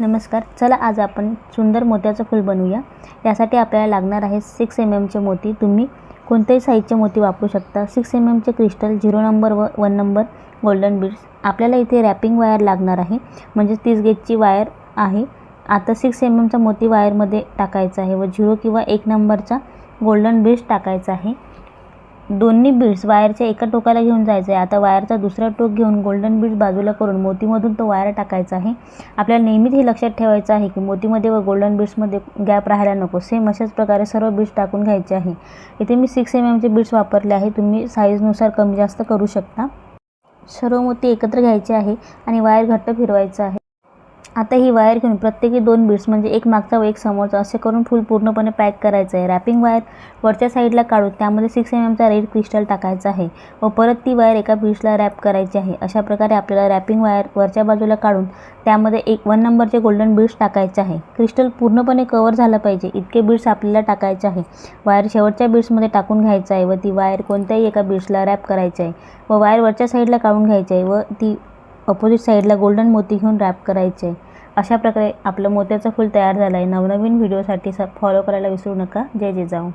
नमस्कार. चला आज आपण सुंदर मोत्याचं फूल बनवूया. यासाठी आपल्याला लागणार आहे सिक्स एम एमचे मोती. तुम्ही कोणत्याही साईजचे मोती वापरू शकता. सिक्स एम एमचे क्रिस्टल झिरो नंबर व वन नंबर गोल्डन बीड्स आपल्याला इथे रॅपिंग वायर लागणार आहे. म्हणजे तीस गेजची वायर आहे. आता सिक्स एम एमचा मोती वायरमध्ये टाकायचा आहे व झिरो किंवा एक नंबरचा गोल्डन बीड्स टाकायचा आहे. दोन्ही बीड्स वायरच्या एका टोकाला घेऊन जायचं आहे आता वायरचा दुसरा टोक घेऊन गोल्डन बीड्स बाजूला करून मोतीमधून तो वायर टाकायचा आहे. आपल्याला नेहमीच हे लक्षात ठेवायचं आहे की मोतीमध्ये व गोल्डन बीड्समध्ये गॅप राहायला नको. सेम अशाच प्रकारे सर्व बीड्स टाकून घ्यायचे आहे. इथे मी सिक्स एम एमचे बीड्स वापरले आहे. तुम्ही साईजनुसार कमी जास्त करू शकता. सर्व मोती एकत्र घ्यायचे आहे आणि वायर घट्ट फिरवायचं आहे. आता ही वायर घेऊन प्रत्येकी दोन बीड्स म्हणजे एक मागचा व एक समोरचा असे करून फुल पूर्णपणे पॅक करायचं आहे. रॅपिंग वायर वरच्या साईडला काढून त्यामध्ये सिक्स एम एमचा रेड क्रिस्टल टाकायचा आहे व परत ती वायर एका बीड्सला रॅप करायची आहे. अशा प्रकारे आपल्याला रॅपिंग वायर वरच्या बाजूला काढून त्यामध्ये एक वन नंबरचे गोल्डन बीड्स टाकायचे आहे. क्रिस्टल पूर्णपणे कवर झालं पाहिजे. इतके बीड्स आपल्याला टाकायचे आहे. वायर शेवटच्या बीड्समध्ये टाकून घ्यायचं आहे व ती वायर कोणत्याही एका बीड्सला रॅप करायची आहे व वायर वरच्या साईडला काढून घ्यायची आहे व ती अपोजिट साईडला गोल्डन मोती घेऊन रॅप करायचे. आहे अशा प्रकारे आपलं मोत्याचं फूल तयार झालं आहे नवनवीन व्हिडिओसाठी स फॉलो करायला विसरू नका. जय जय जाऊ